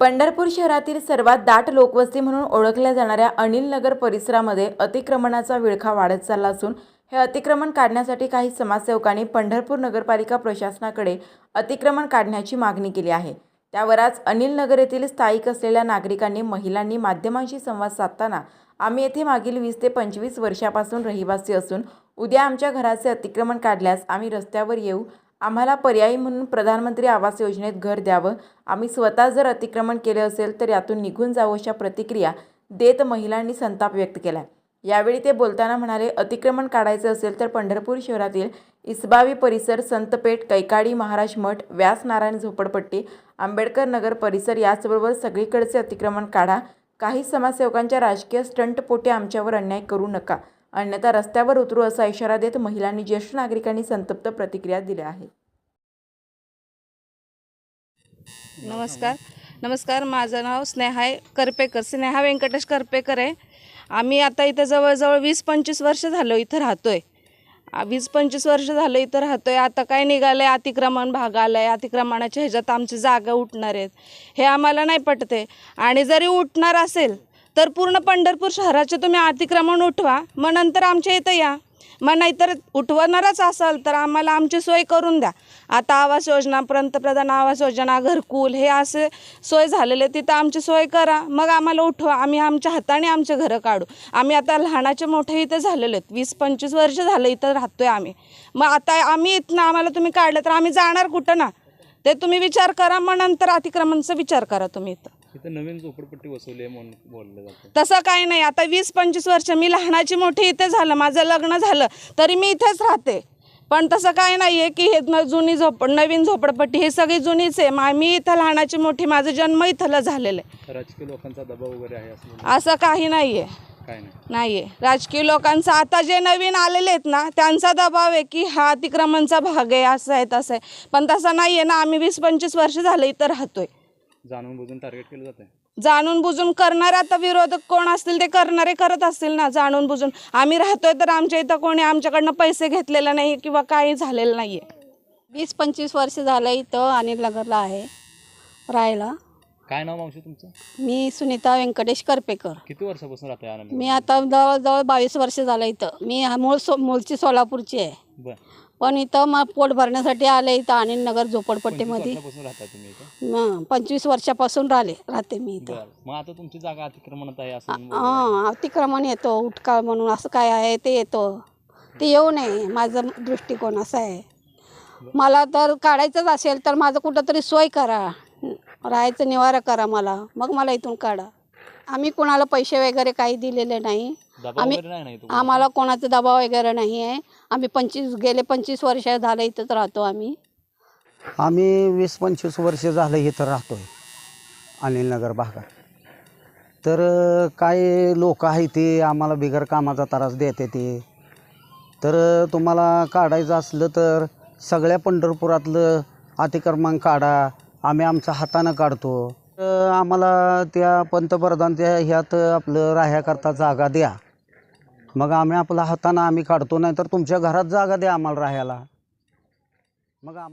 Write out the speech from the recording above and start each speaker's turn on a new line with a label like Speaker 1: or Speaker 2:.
Speaker 1: पंढरपूर शहरातील सर्वात दाट लोकवस्ती म्हणून ओळखल्या जाणाऱ्या अनिल नगर परिसरामध्ये अतिक्रमणाचा विळखा वाढत चालला असून हे अतिक्रमण काढण्यासाठी काही समाजसेवकांनी पंढरपूर नगरपालिका प्रशासनाकडे अतिक्रमण काढण्याची मागणी केली आहे. त्यावर आज अनिल नगर येथील स्थायिक असलेल्या नागरिकांनी महिलांनी माध्यमांशी संवाद साधताना आम्ही येथे मागील वीस ते पंचवीस वर्षापासून रहिवासी असून उद्या आमच्या घराचे अतिक्रमण काढल्यास आम्ही रस्त्यावर येऊ आम्हाला पर्यायी म्हणून प्रधानमंत्री आवास योजनेत घर द्यावं. आम्ही स्वतः जर अतिक्रमण केले असेल तर यातून निघून जावं अशा प्रतिक्रिया देत महिलांनी संताप व्यक्त केला यावेळी ते बोलताना म्हणाले अतिक्रमण काढायचे असेल तर पंढरपूर शहरातील इसबावी परिसर संतपेठ कैकाडी महाराज मठ व्यासनारायण झोपडपट्टी आंबेडकर नगर परिसर याचबरोबर सगळीकडचे अतिक्रमण काढा. काही समाजसेवकांच्या राजकीय स्टंटपोटे आमच्यावर अन्याय करू नका. अन्यथा रस्त्यावर उतरू असा इशारा देत महिलांनी ज्येष्ठ नागरिकांनी संतप्त प्रतिक्रिया दिल्या आहेत.
Speaker 2: नमस्कार. नमस्कार. माझं नाव स्नेहा करपेकर. स्नेहा व्यंकटेश करपेकर आहे. आम्ही आता इथं जवळजवळ वीस पंचवीस वर्ष झालो इथं राहतोय. आहे वीस पंचवीस वर्ष झालं इथं राहतोय. आता काय निघालं आहे अतिक्रमण भाग आलंय आहे अतिक्रमणाच्या ह्याच्यात आमची जागा उठणार आहेत. हे आम्हाला नाही पटते. आणि जरी उठणार असेल तर पूर्ण पंढरपूर शहराचे तुम्ही अतिक्रमण उठवा मग नंतर आमच्या इथं या. मग नाहीतर उठवणारच असाल तर आम्हाला आमची सोय करून द्या. आता आवास योजना पंतप्रधान आवास योजना घरकुल हे असे सोय झालेले तिथं आमची सोय करा. मग आम्हाला उठवा. आम्ही आमच्या हाताने आमचे घरं काढू. आम्ही आता लहानाचे मोठे इथं झालेले आहेत. वीस पंचवीस वर्ष झालं इथं राहतोय आम्ही. मग आता आम्ही इथनं आम्हाला तुम्ही काढलं तर आम्ही जाणार कुठं ना? ते तुम्ही विचार करा. मग नंतर अतिक्रमणचा विचार करा तुम्ही इथं.
Speaker 3: इथं नवीन झोपडपट्टी वसवली आहे म्हणून बोललं जातं.
Speaker 2: तसं काही नाही. आता वीस पंचवीस वर्ष मी लहानाची मोठी इथे झालं माझं लग्न झालं तरी मी इथेच राहते. पण तसं काय नाही आहे की हे न जुनी झोप नवीन झोपडपट्टी हे सगळी जुनीच आहे. मा मी इथं लहानाची मोठी माझं जन्म इथलं झालेलं आहे.
Speaker 3: राजकीय लोकांचा दबाव वगैरे आहे असं
Speaker 2: काही नाही आहे
Speaker 3: काय नाही
Speaker 2: नाही. आहे राजकीय लोकांचा आता जे नवीन आलेले आहेत ना त्यांचा दबाव आहे की हा अतिक्रमणचा भाग आहे असं आहे तसं आहे. पण तसं नाही आहे ना आम्ही वीस पंचवीस वर्ष झालं इथं राहतोय.
Speaker 3: जाणून बुजून टार्गेट केलं जातं
Speaker 2: जाणून बुजून करणारे आता विरोधक कोण असतील ते करणारे करत असतील ना जाणून बुजून. आम्ही राहतोय तर आमच्या इथं कोणी आमच्याकडनं पैसे घेतलेले नाही किंवा काही झालेलं नाही आहे
Speaker 4: वीस पंचवीस वर्ष झालं इथं अनिल नगरला आहे राहायला.
Speaker 3: काय नाव मावशी तुमचं?
Speaker 4: मी सुनीता व्यंकटेश करपेकर.
Speaker 3: किती वर्षापासून राहते आनंद
Speaker 4: मी आता जवळजवळ बावीस वर्ष झालं इथं. मी हा मूळ सो मूळची सोलापूरची आहे.
Speaker 3: बर.
Speaker 4: पण इथं मग पोट भरण्यासाठी आले इथं अनिल नगर झोपडपट्टीमध्ये.
Speaker 3: वर्षापासून राहता तुम्ही इथं?
Speaker 4: मग पंचवीस वर्षापासून राहिले राहते मी इथं.
Speaker 3: बर. मग आता तुमची जागा अतिक्रमणात आहे असं बोललं.
Speaker 4: हां अतिक्रमण येतो उठका म्हणून असं काय आहे ते येतं. ते येऊ नये माझं दृष्टिकोन असं आहे. मला तर काढायचंच असेल तर माझं कुठंतरी सोय करा. राहायचं निवारा करा मला. मग मला इथून काढा. आम्ही कोणाला पैसे वगैरे काही दिलेले नाही. आम्ही- आम्हाला कोणाचा दबाव वगैरे नाही आहे. आम्ही पंचवीस गेले पंचवीस वर्ष झालं इथंच राहतो आम्ही.
Speaker 5: आम्ही वीस पंचवीस वर्ष झालं इथं राहतो आहे अनिलनगर भागात. तर काय लोक आहे ते आम्हाला बिगर कामाचा त्रास देते ते. तर तुम्हाला काढायचं असलं तर सगळ्या पंढरपुरातलं अतिक्रमण काढा. आम्ही आमच्या हातानं काढतो. आम्हाला त्या पंतप्रधानच्या ह्यात आपलं राहण्याकरता जागा द्या. मग आम्ही आपला हातानं आम्ही काढतो नाही तर तुमच्या घरात जागा द्या आम्हाला राहायला. मग आम